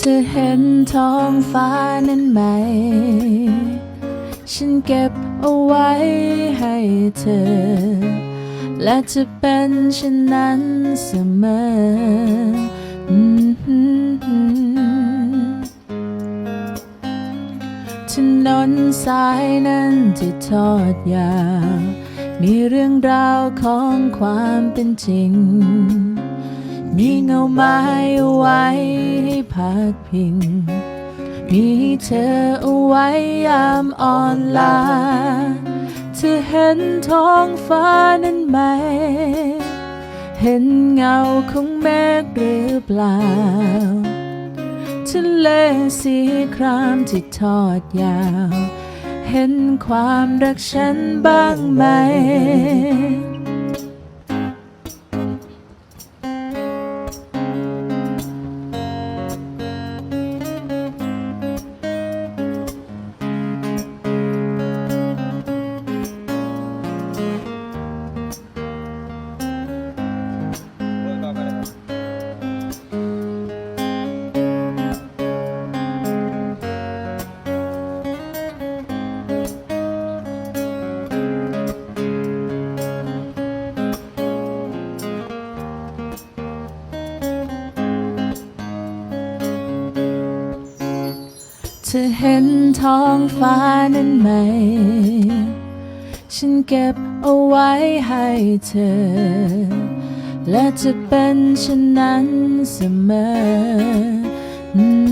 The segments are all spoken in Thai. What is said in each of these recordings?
เธอเห็นท้องฟ้านั้นไหม ฉันเก็บเอาไว้ให้เธอ และจะเป็นเช่นนั้นเสมออืมถนนสายนั้นที่ทอดยาว มีเรื่องราวของความเป็นจริง มีเงาไม้เอาไว้ พักพิง มีเธอเอาไว้ยามอ่อนล้าเธอเห็นท้องฟ้านั้นไหม เห็นเงาของเมฆหรือเปล่าทะเลสีครามที่ทอดยาว เห็นความรักฉันบ้างไหม เธอเห็นท้องฟ้านั้นไหม ฉันเก็บเอาไว้ให้เธอ และจะเป็นเช่นนั้นเสมออืม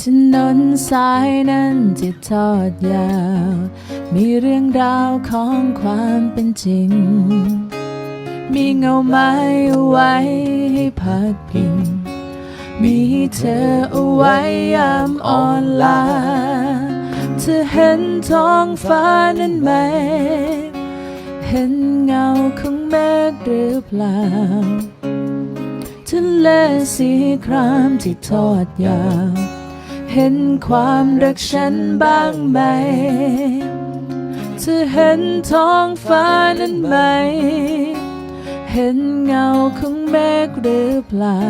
ถนนสายนั้นที่ทอดยาว มีเรื่องราวของความเป็นจริง มีเงาไม้เอาไว้ให้พักพิง มีเธอเอาไว้ยามอ่อนล้าเธอเห็นท้องฟ้านั้นไหม เห็นเงาของเมฆหรือเปล่าทะเลสีครามที่ทอดยาว เห็นความรักฉันบ้างไหม เธอเห็นท้องฟ้านั้นไหม เห็นเงาของเมฆหรือเปล่า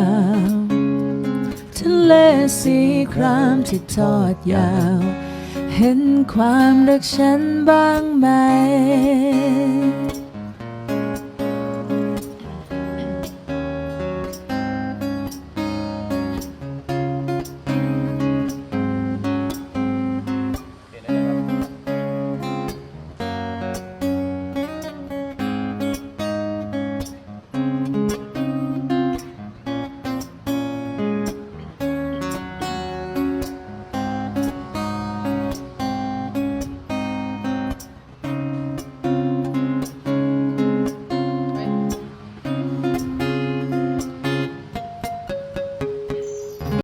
ทะเลสีครามที่ทอดยาว เห็นความรักฉันบ้างไหม